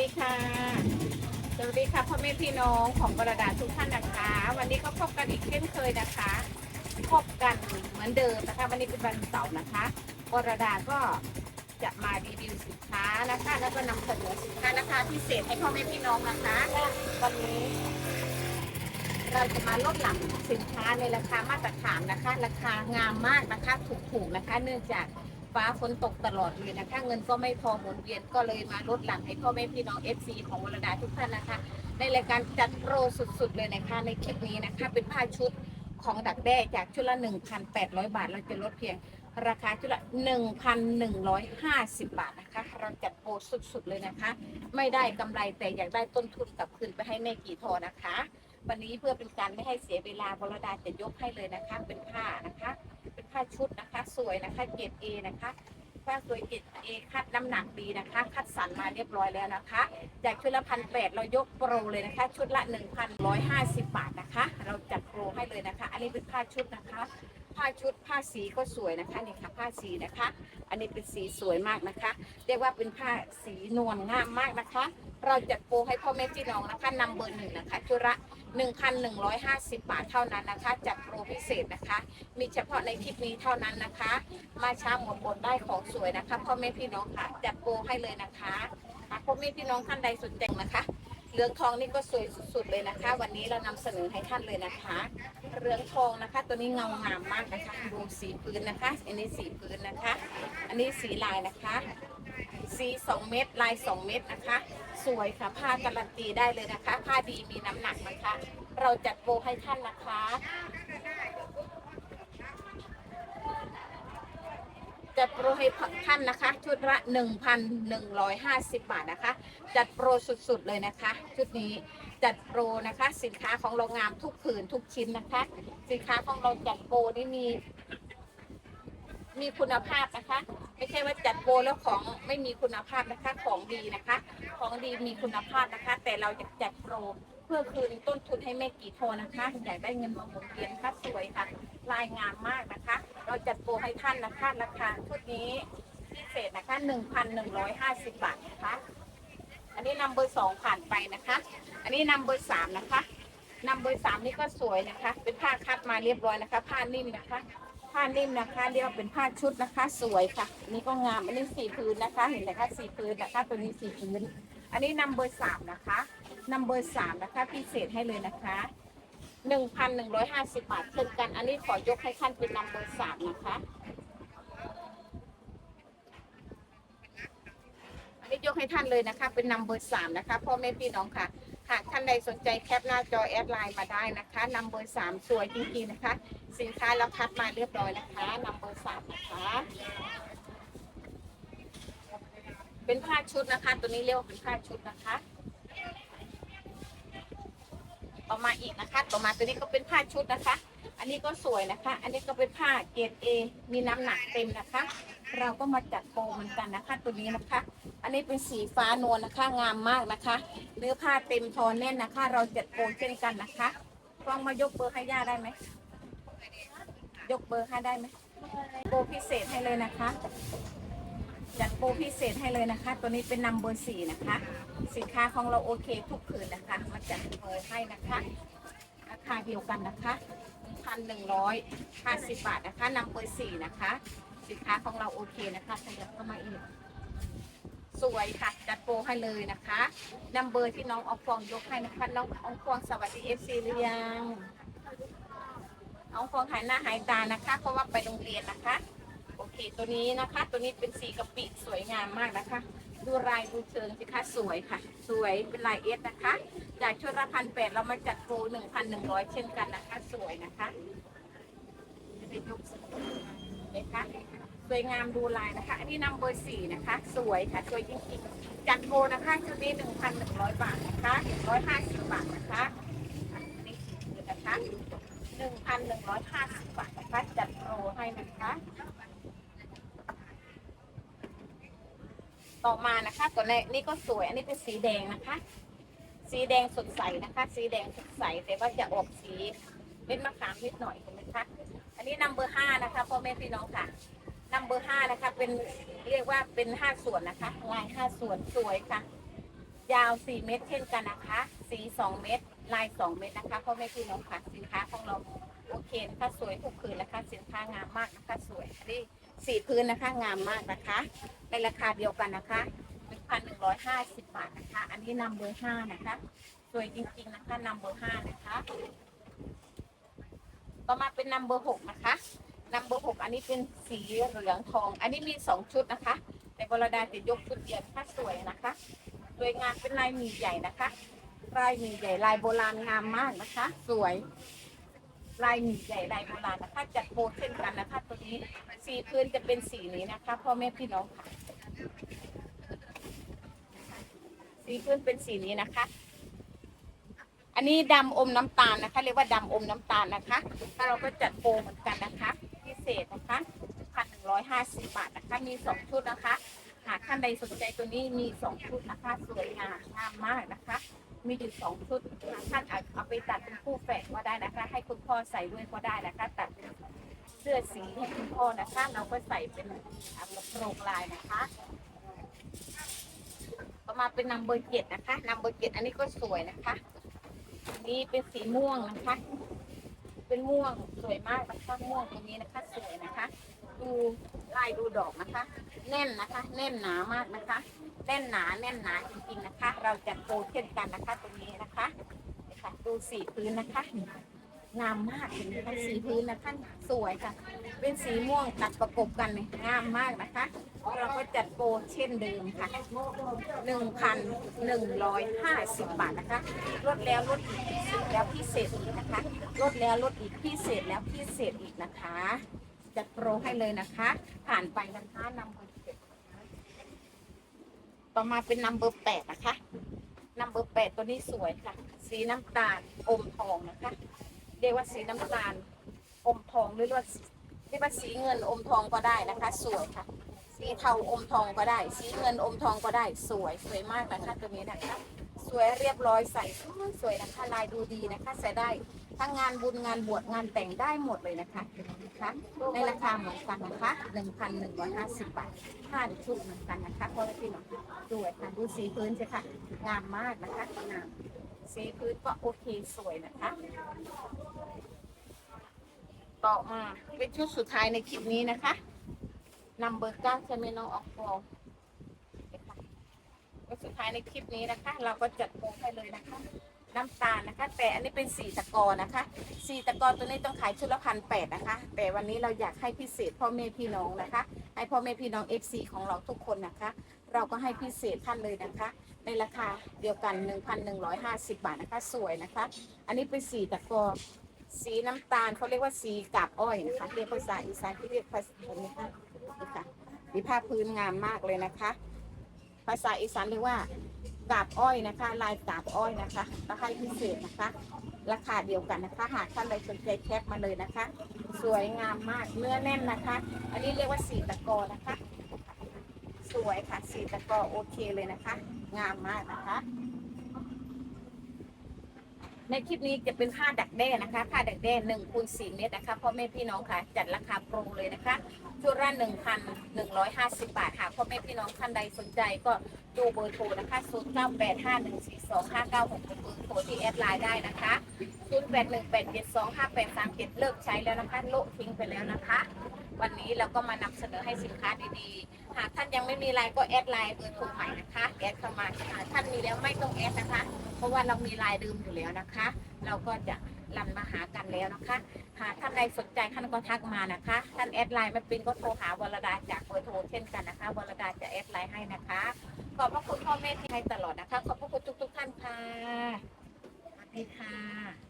ดีค่ะ สวัสดีค่ะพ่อแม่พี่น้องของกระดาษทุกท่านนะคะ วันนี้ก็พบกันอีกเช่นเคยนะคะ พบกันเหมือนเดิมนะคะ วันนี้เป็นวันเสาร์นะคะกระดาก็จะมารีวิวสินค้านะคะ แล้วก็นำเสนอสินค้านะคะพิเศษให้พ่อแม่พี่น้องนะคะวันนี้เราจะมาลดหลั่นสินค้าในราคามาตรฐานนะคะ ราคางามมากนะคะถูกๆนะคะ เนื่องจาก ฟ้าฝนตกตลอดเลยนะคะเงินก็ไม่พอหมุนเวียนก็เลยมาลดหลั่นให้พ่อแม่พี่น้อง FC ของวรดาทุกท่านนะคะ ในรายการจัดโปรสุดๆเลยนะคะในคลิปนี้นะคะเป็นผ้าชุดของดักแด้จากชุดละ 1,800 บาท เราจะลดเพียงราคาชุดละ 1,150 บาทนะคะ เราจัดโปรสุดๆเลยนะคะ ไม่ได้กำไรแต่อยากได้ต้นทุนกลับคืนไปให้แม่กี่ทอนะคะ วันนี้เพื่อเป็นการไม่ให้เสียเวลาบรดาจะยกให้เลยนะคะ เป็นผ้านะคะ เป็นผ้าชุดนะคะ สวยนะคะเกรดเอนะคะผ้าสวยเกรดเอคัดน้ำหนักดีนะคะ คัดสันมาเรียบร้อยแล้วนะคะจากชุดละพันแปดเรายกโปรเลยนะคะ ชุดละหนึ่งพันร้อยห้าสิบบาทนะคะ เราจัดโปรให้เลยนะคะ อันนี้เป็นผ้าชุดนะคะ ผ้าชุดผ้าสีก็สวยนะคะนี่ค่ะผ้าสีนะคะ อันนี้เป็นสีสวยมากนะคะ เรียกว่าเป็นผ้าสีนวลงามมากนะคะ เราจัดโปรให้พ่อแม่พี่น้องนะคะนำเบอร์หนึ่งนะคะชุดละ1,150 บาทเท่านั้นนะคะ จัดโปรพิเศษนะคะ มีเฉพาะในคลิปนี้เท่านั้นนะคะ มาช้าหมดหมดได้ของสวยนะคะพ่อแม่พี่น้องค่ะ จัดโปรให้เลยนะคะพ่อแม่พี่น้องท่านใดสนใจนะคะเรืองทองนี่ก็สวยสุดๆเลยนะคะ วันนี้เรานำเสนอให้ท่านเลยนะคะ เรืองทองนะคะ ตัวนี้เงางามมากนะคะดูสีพื้นนะคะ อันนี้สีพื้นนะคะ อันนี้สีลายนะคะ สี2เม็ดลาย2เม็ดนะคะ สวยค่ะผ้าการันตีได้เลยนะคะผ้าดีมีน้ำหนักนะคะ เราจัดโปรให้ท่านนะคะจัดโปรให้ท่านนะคะ ชุดละ 1,150 บาทนะคะ จัดโปรสุดๆเลยนะคะ ชุดนี้ จัดโปรนะคะ สินค้าของเรางามทุกผืนทุกชิ้นนะคะ สินค้าของเราจัดโปรนี่มี มีคุณภาพนะคะ ไม่ใช่ว่าจัดโปรแล้วของไม่มีคุณภาพนะคะ ของดีนะคะ ของดีมีคุณภาพนะคะ แต่เราจะจัดโปรเพื่อคืนต้นทุนให้แม่กี่โทนะคะอยากได้เงินมาหมุนเวียนค่ะสวยค่ะ ลายงามมากนะคะ เราจัดโปรให้ท่านนะคะราคาชุดนี้พิเศษนะคะ 1,150 บาทนะคะ อันนี้นำเบอร์สองผ่านไปนะคะ อันนี้นำเบอร์สามนะคะนำเบอร์สามนี่ก็สวยนะคะ เป็นผ้าคัดมาเรียบร้อยนะคะ ผ้านิ่มนะคะ ผ้านิ่มนะคะ เรียกว่าเป็นผ้าชุดนะคะ สวยค่ะนนี้ก็งาม อันนี้สีพื้นนะคะ เห็นไหมคะสีพื้นนะคะ ตัวนี้สีพื้น อันนี้นำเบอร์สามนะคะนำเบอร์สามนะคะ พิเศษให้เลยนะคะหนึ่งพันหนึ่งร้อยห้าสิบบาทเช่นกัน อันนี้ขอยกให้ท่านเป็นนำเบอร์สามนะคะ อันนี้ย กให้ท่านเลยนะคะ เป็นนำเบอร์สามนะคะพ่อแม่พี่น้องค่ะ หากท่านใดสนใจแคปหน้าจอแอดไลน์มาได้นะคะนำเบอร์สามสวยจริงๆนะคะ สินค้าเราคัดมาเรียบร้อยนะคะนำเบอร์สามนะคะเป็นผ้าชุดนะคะ ตัวนี้เรียกว่าเป็นผ้าชุดนะคะต่อมาอีกนะคะต่อมาตัวนี้ก็เป็นผ้าชุดนะคะ อันนี้ก็สวยนะคะ อันนี้ก็เป็นผ้าเกรดเอมีน้ำหนักเต็มนะคะ เราก็มาจัดโปรเหมือนกันนะคะ ตัวนี้นะคะ อันนี้เป็นสีฟ้านวลนะคะ งามมากนะคะเนื้อผ้าเต็มทอนแน่นนะคะ เราจัดโปรเช่นกันนะคะลองมายกเบอร์ให้ย่าได้ไหมยกเบอร์ให้ได้ไหมโปรพิเศษให้เลยนะคะ จัดโปรพิเศษให้เลยนะคะ ตัวนี้เป็นนัมเบอร์สี่นะคะ สินค้าของเราโอเคทุกคืนนะคะ มาจัดโปรให้นะคะราคาเดียวกันนะคะพันหนึ่งร้อยห้าสิบบาทนะคะนัมเบอร์สี่นะคะ สินค้าของเราโอเคนะคะขยับเข้ามาอีก สวยค่ะ จัดโปรให้เลยนะคะนัมเบอร์ที่น้องอองฟองยกให้นะคะ น้องอองฟองสวัสดีเอฟซีหรือยังน้องฟองหายหน้าหายตานะคะ เพราะว่าไปโรงเรียนนะคะ โอเค ตัวนี้นะคะ ตัวนี้เป็นสีกะปิสวยงามมากนะคะ ดูลายดูเชิงสิคะสวยค่ะ สวยเป็นลายเอสนะคะ จากชุดละพันแปดเรามาจัดโปรหนึ่งพันหนึ่งร้อยเช่นกันนะคะ สวยนะคะจะได้ยก สวยนะคะสวยงามดูลายนะคะ อันนี้นำเบอร์สี่นะคะ สวยค่ะสวยจริงๆจัดโปรนะคะชุดนี้หนึ่งพันหนึ่งร้อยบาทนะคะหนึ่งร้อยห้าสิบบาทนะคะอันนี้คือนะคะหนึ่งพันหนึ่งร้อยห้าสิบบาทนะคะจัดโปรให้นะคะต่อมานะคะตัวนี้นี่ก็สวย อันนี้เป็นสีแดงนะคะ สีแดงสดใสนะคะ สีแดงสดใสแต่ว่าจะออกสีเป็นมะขามนิดหน่อยเห็นไหมคะ อันนี้นัมเบอร์ห้านะคะพ่อแม่พี่น้องค่ะนัมเบอร์ห้านะคะ เป็นเรียกว่าเป็นห้าส่วนนะคะ ลายห้าส่วนสวยค่ะ ยาว4เมตรเช่นกันนะคะ สี2เมตร ลาย2เมตรนะคะพ่อแม่พี่น้องค่ะสินค้าของเราโอเคนะคะสวยทุกคืนนะคะ สินค้างามมากนะคะสวยนี่สีพื้นนะคะงามมากนะคะ ในราคาเดียวกันนะคะ1,150บบาทนะคะ อันนี้นำเบอร์5นะคะ สวยจริงๆนะคะนำเบอร์5นะคะ ต่อมาเป็นนัมเบอร์หกนะคะนัมเบอร์หกอันนี้เป็นสีเหลืองทอง อันนี้มีสองชุดนะคะ แต่วรดาจะยกชุดเดียวนะคะสวยนะคะสวยงามเป็นลายหมีใหญ่นะคะ ลายหมีใหญ่ลายโบราณงามมากนะคะ สวย ลายหมีใหญ่ลายโบราณนะคะจัดโบเช่นกันนะคะตัวนี้สีพื้นจะเป็นสีนี้นะคะพ่อแม่พี่น้องค่ะ สีพื้นเป็นสีนี้นะคะ อันนี้ดำอมน้ำตาลนะคะ เรียกว่าดำอมน้ำตาลนะคะถ้าเราก็จัดโปรเหมือนกันนะคะ พิเศษนะคะพันหนึ่งร้อยห้าสิบบาทนะคะ มีสองชุดนะคะ หากท่านใดสนใจตัวนี้มีสองชุดนะคะสวยงามงามมากนะคะ มีอยู่สองชุดท่านอาจเอาไปตัดเป็นคู่แฝดก็ได้นะคะ ให้คุณพ่อใส่ด้วยก็ได้นะคะ ตัดเป็นเสื้อสีให้คุณพ่อนะคะ เราก็ใส่เป็นอ่ากระโปรงลายนะคะมาเป็นนัมเบอร์เจ็ดนะคะนัมเบอร์เจ็ดอันนี้ก็สวยนะคะ นนี้เป็นสีม่วงนะคะ เป็นม่วงสวยมากนะคะม่วงตรงนี้นะคะสวยนะคะ ดูลายดูดอกนะคะ แน่นนะคะ แน่นหนามากนะคะ แน่นหนาแน่นหนาจริงๆนะคะ เราจะโตเช่นกันนะคะ ตรงนี้นะคะดูสีพื้นนะคะ งามมากเห็นไหมคะสีพื้นนะคะสวยค่ะ เป็นสีม่วงตัดประกบกันเลยงามมากนะคะ เราก็จัดโปรเช่นเดิมค่ะ 1,150 บาทนะคะ ลดแล้วลดอีกพิเศษแล้วพิเศษอีกนะคะ ลดแล้วลดอีกพิเศษแล้วพิเศษอีกนะคะ จัดโปรให้เลยนะคะ ผ่านไปนะคะนำเบอร์เจ็ดต่อมาเป็นนัมเบอร์แปดนะคะนัมเบอร์แปดตัวนี้สวยค่ะ สีน้ำตาลอมทองนะคะ เรียกว่าสีน้ำตาลอมทองหรือว่าเรียกว่าสีเงินอมทองก็ได้นะคะ สวยค่ะ สีเทาอมทองก็ได้ สีเงินอมทองก็ได้ สวยสวยมากนะคะตัวนี้นะคะ สวยเรียบร้อยใส่สวยนะคะลายดูดีนะคะใส่ได้ทั้งงานบุญงานบวชงานแต่งได้หมดเลยนะคะนะคะในราคาเหมือนกันนะคะ1,150 บาทผ้าชุดเหมือนกันนะคะเพราะว่าพี่น้องสวยค่ะดูสีพื้นสิค่ะงามมากนะคะงามสีพื้นก็โอเคสวยนะคะ ต่อมาเป็นชุดสุดท้ายในคลิปนี้นะคะนัมเบอร์เก้าใช่ไหมน้องออกฟองก็สุดท้ายในคลิปนี้นะคะ เราก็จัดโปรให้เลยนะคะ น้ำตาลนะคะ แต่อันนี้เป็นสีตะกอนะคะสีตะกอตัวนี้ต้องขายชุดละพันแปดนะคะ แต่วันนี้เราอยากให้พิเศษพ่อแม่พี่น้องนะคะ ให้พ่อแม่พี่น้อง FC ของเราทุกคนนะคะ เราก็ให้พิเศษท่านเลยนะคะ ในราคาเดียวกัน 1,150 บาทนะคะ สวยนะคะ อันนี้เป็นสีตะกอ สีน้ำตาลเขาเรียกว่าสีกาบอ้อยนะคะเรียกภาษาอีสานที่เรียกภาษาอันนี้ค่ะนี่ค่ะมีผ้าพื้นงามมากเลยนะคะ ภาษาอีสานเรียกว่ากาบอ้อยนะคะ ลายกาบอ้อยนะคะราคาพิเศษนะคะ ราคาเดียวกันนะคะ หากท่านใดสนใจแคปมาเลยนะคะ สวยงามมากเนื้อแน่นนะคะ อันนี้เรียกว่าสีตะกอนะคะ สวยค่ะสีตะกอโอเคเลยนะคะ งามมากนะคะ ในคลิปนี้จะเป็นผ้าดักแด้นะคะผ้าดักแด้หนึ่งคูณสี่เมตรนะคะพ่อแม่พี่น้องค่ะจัดราคาโปรเลยนะคะชุดละหนึ่งพันหนึ่งร้อยห้าสิบบาทหากพ่อแม่พี่น้องท่านใดสนใจก็ดูเบอร์โทรนะคะศูนย์เก้าแปดห้าหนึ่งสี่สองห้าเก้าหกเป็นเบอร์โทรที่แอดไลน์ได้นะคะศูนย์แปดหนึ่งแปดเจ็ดสองห้าแปดสามเจ็ดเลิกใช้แล้วนะคะโละทิ้งไปแล้วนะคะ วันนี้เราก็มานำเสนอให้สินค้าดีๆ หากท่านยังไม่มีไลน์ก็แอดไลน์เบอร์โทรใหม่นะคะแอดเข้ามาหากท่านมีแล้วไม่ต้องแอดนะคะ เพราะว่าเรามีลายเดิมอยู่แล้วนะคะ เราก็จะรันมาหากันแล้วนะคะหากท่านใดสนใจท่านก็ทักมานะคะ ท่านแอดไลน์ไม่เป็นก็โทรหาวรดาจากเบอร์โทรเช่นกันนะคะวรดาจะแอดไลน์ให้นะคะ ขอบพระคุณพ่อแม่ที่ให้ตลอดนะคะ ขอบพระคุณทุก ๆ ท่านค่ะสวัสดีค่ะ